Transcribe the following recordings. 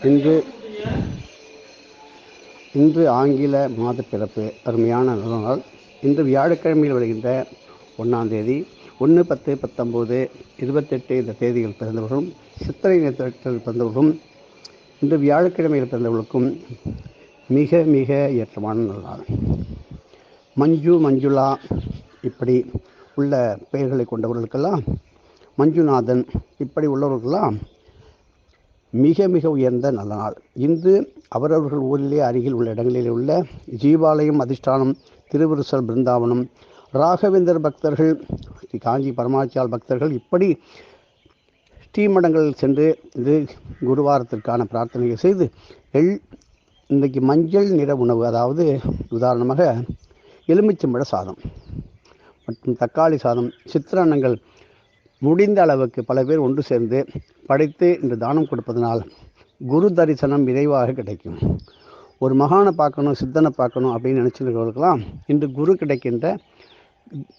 இன்று இன்று ஆங்கில மாத பிறப்பு அருமையான நல்ல நாள். இன்று வியாழக்கிழமையில் வருகின்ற ஒன்றாம் தேதி ஒன்று பத்து பத்தொம்போது இருபத்தெட்டு இந்த தேதிகள் பிறந்தவர்களும் சித்திரை நேரத்தில் பிறந்தவர்களும் இன்று வியாழக்கிழமையில் பிறந்தவர்களுக்கும் மிக மிக ஏற்றமான நாள். மஞ்சு மஞ்சுளா இப்படி உள்ள பெயர்களை கொண்டவர்களுக்கெல்லாம் மஞ்சுநாதன் இப்படி உள்ளவர்களுக்கெல்லாம் மிக மிக உயர்ந்த நல்ல நாள். இன்று அவரவர்கள் ஊரிலே அருகில் உள்ள இடங்களில் உள்ள ஜீவாலயம் அதிஷ்டானம் திருவிருசல் பிருந்தாவனம் ராகவேந்தர் பக்தர்கள் ஸ்ரீ காஞ்சி பரமாச்சியால் பக்தர்கள் இப்படி ஸ்ரீமடங்கள் சென்று இது குருவாரத்திற்கான பிரார்த்தனைகள் செய்து எள் இன்றைக்கு மஞ்சள் நிற உணவு அதாவது உதாரணமாக எலுமிச்சம்பழ சாதம் மற்றும் தக்காளி சாதம் சித்திரன்னங்கள் முடிந்த அளவுக்கு பல பேர் ஒன்று சேர்ந்து படைத்து இன்று தானம் கொடுப்பதனால் குரு தரிசனம் விரைவாக கிடைக்கும். ஒரு மகானை பார்க்கணும் சித்தனை பார்க்கணும் அப்படின்னு நினச்சிருக்கிறவர்களுக்கெல்லாம் இன்று குரு கிடைக்கின்ற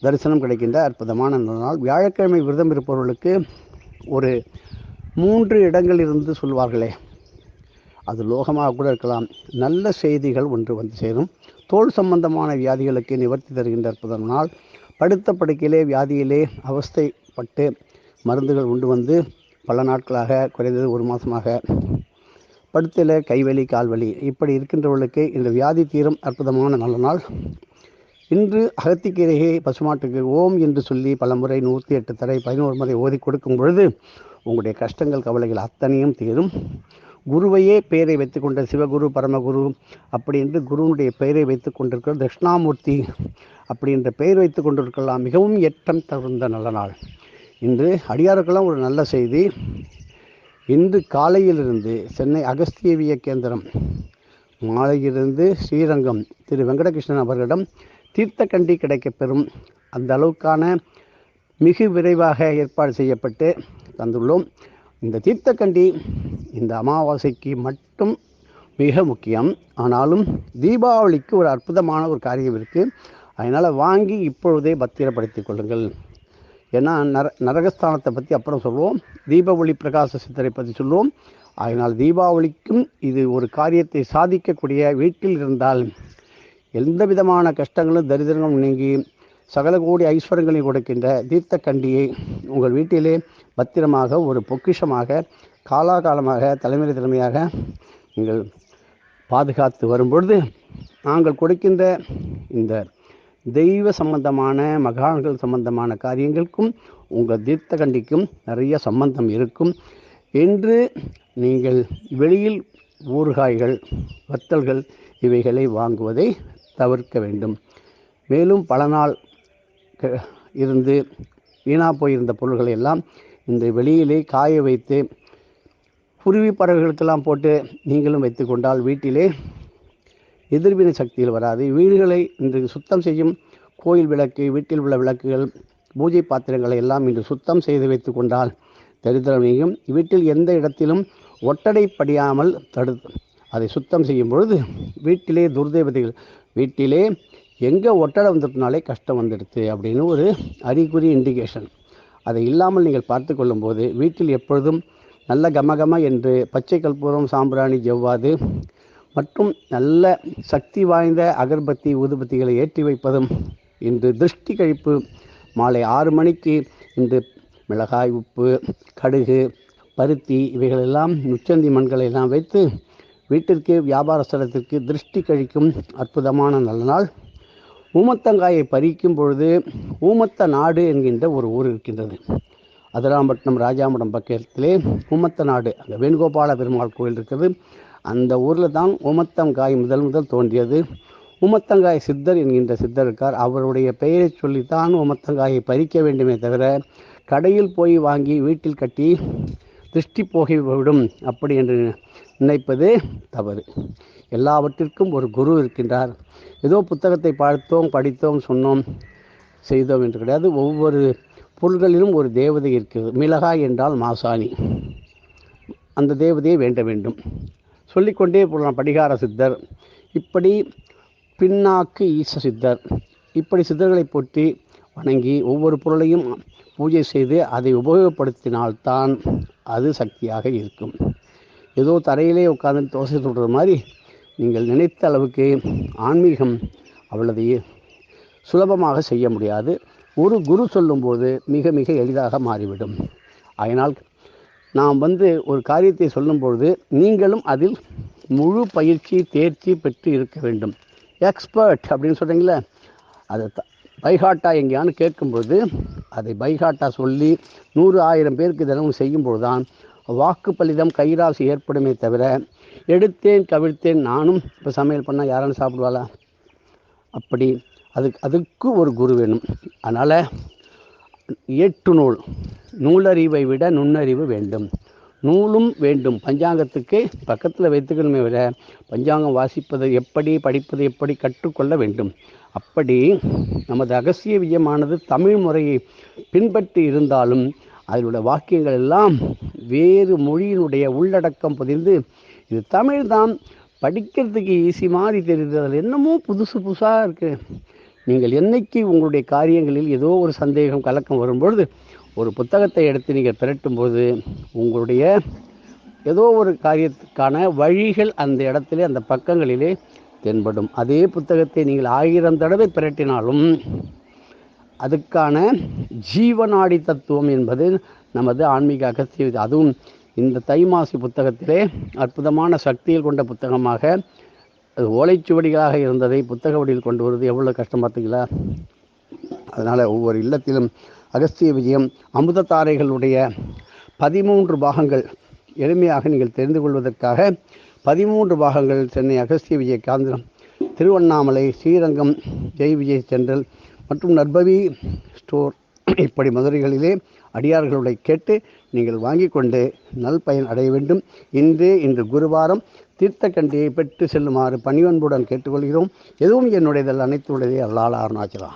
தரிசனம் கிடைக்கின்ற அற்புதமான நாள். வியாழக்கிழமை விரதம் இருப்பவர்களுக்கு ஒரு மூன்று இடங்கள் இருந்து சொல்வார்களே. அது லோகமாக கூட இருக்கலாம். நல்ல செய்திகள் ஒன்று வந்து சேரும். தோல் சம்பந்தமான வியாதிகளுக்கு நிவர்த்தி தருகின்ற அற்புதம் நாள். படுத்த படுக்கையிலே வியாதியிலே அவஸ்தை பட்டு மருந்துகள் உண்டு வந்து பல நாட்களாக குறைந்தது ஒரு மாதமாக படுத்தையில் கைவலி கால்வலி இப்படி இருக்கின்றவர்களுக்கு இந்த வியாதி தீரும் அற்புதமான நல்ல நாள். இன்று அகத்திக்கீரையை பசுமாட்டுக்கு ஓம் என்று சொல்லி பலமுறை நூற்றி எட்டு தரை பதினோரு முறை ஓதி கொடுக்கும் பொழுது உங்களுடைய கஷ்டங்கள் கவலைகள் அத்தனையும் தீரும். குருவையே பெயரை வைத்துக்கொண்ட சிவகுரு பரமகுரு அப்படி என்று குருவனுடைய பெயரை வைத்து கொண்டிருக்கிற தட்சிணாமூர்த்தி. அப்படி என்ற பெயர் வைத்து கொண்டிருக்கலாம். மிகவும் ஏற்றம் தகுந்த நல்ல நாள். இன்று அடியாருக்கெல்லாம் ஒரு நல்ல செய்தி. இன்று காலையிலிருந்து சென்னை அகஸ்தியவிய கேந்திரம் மாலையிலிருந்து ஸ்ரீரங்கம் திரு வெங்கடகிருஷ்ணன் அவர்களிடம் தீர்த்தக்கண்டி கிடைக்கப்பெறும் அந்த அளவுக்கான மிகு விரைவாக ஏற்பாடு செய்யப்பட்டு தந்துள்ளோம். இந்த தீர்த்தக்கண்டி இந்த அமாவாசைக்கு மட்டும் மிக முக்கியம். ஆனாலும் தீபாவளிக்கு ஒரு அற்புதமான ஒரு காரியம் இருக்குது அதனால் வாங்கி இப்பொழுதே பத்திரப்படுத்திக் கொள்ளுங்கள். ஏன்னா நர நரகஸ்தானத்தை பற்றி அப்புறம் சொல்லுவோம் தீபாவளி பிரகாச சித்தரை பற்றி சொல்லுவோம் அதனால் தீபாவளிக்கும் இது ஒரு காரியத்தை சாதிக்கக்கூடிய வீட்டில் இருந்தால் எந்த விதமான கஷ்டங்களும் தரிதிரங்களும் நீங்கி சகல கோடி ஐஸ்வரங்களை கொடுக்கின்ற தீர்த்த கண்டியை உங்கள் வீட்டிலே பத்திரமாக ஒரு பொக்கிஷமாக காலாகாலமாக தலைமுறை தலைமையாக நீங்கள் பாதுகாத்து வரும்பொழுது நாங்கள் கொடுக்கின்ற இந்த தெய்வ சம்பந்தமான மகான்கள் சம்பந்தமான காரியங்களுக்கும் உங்கள் தீர்த்த கண்டிக்கும் நிறைய சம்பந்தம் இருக்கும். என்று நீங்கள் வெளியில் ஊறுகாய்கள் வத்தல்கள் இவைகளை வாங்குவதை தவிர்க்க வேண்டும். மேலும் பல நாள் க- இருந்து வீணாக போயிருந்த பொருள்களை எல்லாம் இந்த வெளியிலே காய வைத்து குருவி பறவைகளுக்கெல்லாம் போட்டு நீங்களும் வைத்துக்கொண்டால் வீட்டிலே எதிர்வினை சக்திகள் வராது. வீடுகளை இன்று சுத்தம் செய்யும் கோயில் விளக்கு வீட்டில் உள்ள விளக்குகள் பூஜை பாத்திரங்களை எல்லாம் இன்று சுத்தம் செய்து வைத்து கொண்டால் தரித்திரம் நீங்கும். வீட்டில் எந்த இடத்திலும் ஒட்டடை படியாமல் தடு அதை சுத்தம் செய்யும் பொழுது வீட்டிலே துர்தேவதைகள் வீட்டிலே எங்கே ஒட்டடை வந்துட்டனாலே கஷ்டம் வந்துடுது அப்படின்னு ஒரு அறிகுறி இண்டிகேஷன் அதை இல்லாமல் நீங்கள் பார்த்து கொள்ளும்போது வீட்டில் எப்பொழுதும் நல்ல கமகம என்று பச்சை கற்பூரம் சாம்பிராணி ஜவ்வாது மற்றும் நல்ல சக்தி வாய்ந்த அகர்பத்தி ஊதுபத்திகளை ஏற்றி வைப்பதும் இன்று திருஷ்டி கழிப்பு. மாலை ஆறு மணிக்கு இன்று மிளகாய் உப்பு கடுகு பருத்தி இவைகளெல்லாம் நுச்சந்தி மண்களை எல்லாம் வைத்து வீட்டிற்கு வியாபார ஸ்தலத்திற்கு திருஷ்டி கழிக்கும் அற்புதமான நல்ல நாள். ஊமத்தங்காயை பறிக்கும் பொழுது ஊமத்த நாடு என்கின்ற ஒரு ஊர் இருக்கின்றது. அதிராம்பட்டினம் ராஜாமடம் பக்கத்திலே ஊமத்த நாடு. அங்கே வேணுகோபால பெருமாள் கோயில் இருக்கிறது. அந்த ஊரில் தான் உமத்தங்காய் முதல் முதல் தோன்றியது. உமத்தங்காய் சித்தர் என்கின்ற சித்தர் இருக்கார். அவருடைய பெயரை சொல்லித்தான் உமத்தங்காயை பறிக்க வேண்டுமே தவிர கடையில் போய் வாங்கி வீட்டில் கட்டி திருஷ்டி போகிவிடும் அப்படி என்று நினைப்பது தவறு. எல்லாவற்றிற்கும் ஒரு குரு இருக்கின்றார். ஏதோ புத்தகத்தை பார்த்தோம் படித்தோம் சொன்னோம் செய்தோம் என்று கிடையாது. ஒவ்வொரு பொருள்களிலும் ஒரு தேவதை இருக்கிறது. மிளகாய் என்றால் மாசாணி. அந்த தேவதையை வேண்ட வேண்டும். சொல்லிக்கொண்டே போகலாம் படிகார சித்தர். இப்படி பின்னாக்கு ஈச சித்தர். இப்படி சித்தர்களை போற்றி வணங்கி ஒவ்வொரு பொருளையும் பூஜை செய்து அதை உபயோகப்படுத்தினால்தான் அது சக்தியாக இருக்கும். ஏதோ தரையிலே உட்காந்து தோசை சொல்கிற மாதிரி நீங்கள் நினைத்த அளவுக்கு ஆன்மீகம் அவ்வளவு சுலபமாக செய்ய முடியாது. ஒரு குரு சொல்லும்போது மிக மிக எளிதாக மாறிவிடும். அதனால் நாம் வந்து ஒரு காரியத்தை சொல்லும்பொழுது நீங்களும் அதில் முழு பயிற்சி தேர்ச்சி பெற்று இருக்க வேண்டும். எக்ஸ்பர்ட் அப்படின்னு சொல்கிறீங்களே அதை த பைஹாட்டா எங்கேயான்னு கேட்கும்போது அதை பைஹாட்டா சொல்லி நூறு ஆயிரம் பேருக்கு தினமும் செய்யும்போது தான் வாக்கு பலிதம் கைராசி ஏற்படுமே தவிர எடுத்தேன் கவிழ்த்தேன் நானும் இப்போ சமையல் பண்ணால் யாரும் சாப்பிடுவாளா? அப்படி அதுக்கு அதுக்கு ஒரு குரு வேணும். அதனால் ஏற்று நூல். நூலறிவை விட நுண்ணறிவு வேண்டும். நூலும் வேண்டும். பஞ்சாங்கத்துக்கு பக்கத்தில் வைத்துக்கணுமே விட பஞ்சாங்கம் வாசிப்பது எப்படி படிப்பது எப்படி கற்றுக்கொள்ள வேண்டும்? அப்படி நமது அகசிய விஜயமானது தமிழ் முறையை பின்பற்றி இருந்தாலும் அதில் உள்ள வாக்கியங்கள் எல்லாம் வேறு மொழியினுடைய உள்ளடக்கம் பதிந்து இது தமிழ் தான். படிக்கிறதுக்கு ஈஸி மாதிரி தெரியுது அதில் என்னமோ புதுசு புதுசாக இருக்குது நீங்கள் என்னைக்கு உங்களுடைய காரியங்களில் ஏதோ ஒரு சந்தேகம் கலக்கம் வரும்பொழுது ஒரு புத்தகத்தை எடுத்து நீங்கள் திரட்டும்போது உங்களுடைய ஏதோ ஒரு காரியத்துக்கான வழிகள் அந்த இடத்திலே அந்த பக்கங்களிலே தென்படும். அதே புத்தகத்தை நீங்கள் ஆயிரம் தடவை பிரட்டினாலும் அதுக்கான ஜீவநாடி தத்துவம் என்பது நமது ஆன்மீக அகத்திய அதுவும் இந்த தைமாசி புத்தகத்திலே அற்புதமான சக்தியில் கொண்ட புத்தகமாக அது ஓலைச்சுவடிகளாக இருந்ததை புத்தக வடிவில் கொண்டு வருவது எவ்வளோ கஷ்டம் பார்த்தீங்களா? அதனால் ஒவ்வொரு இல்லத்திலும் அகஸ்திய விஜயம் அமுதத்தாரைகளுடைய பதிமூன்று பாகங்கள் எளிமையாக நீங்கள் தெரிந்து கொள்வதற்காக பதிமூன்று பாகங்கள் சென்னை அகஸ்திய விஜய காந்திரம் திருவண்ணாமலை ஸ்ரீரங்கம் ஜெய் விஜய் சென்றல் மற்றும் நர்பவி ஸ்டோர். இப்படி மதுரைகளிலே அடியார்களுடைய கேட்டு நீங்கள் வாங்கி கொண்டு நல் பயன் அடைய வேண்டும். இன்று இன்று குருவாரம் தீர்த்த கண்டியை பெற்று செல்லுமாறு பணிவன்புடன் கேட்டுக்கொள்கிறோம். எதுவும் என்னுடையதல்ல அனைத்துடையதே அல்லால் அருணாச்சலா.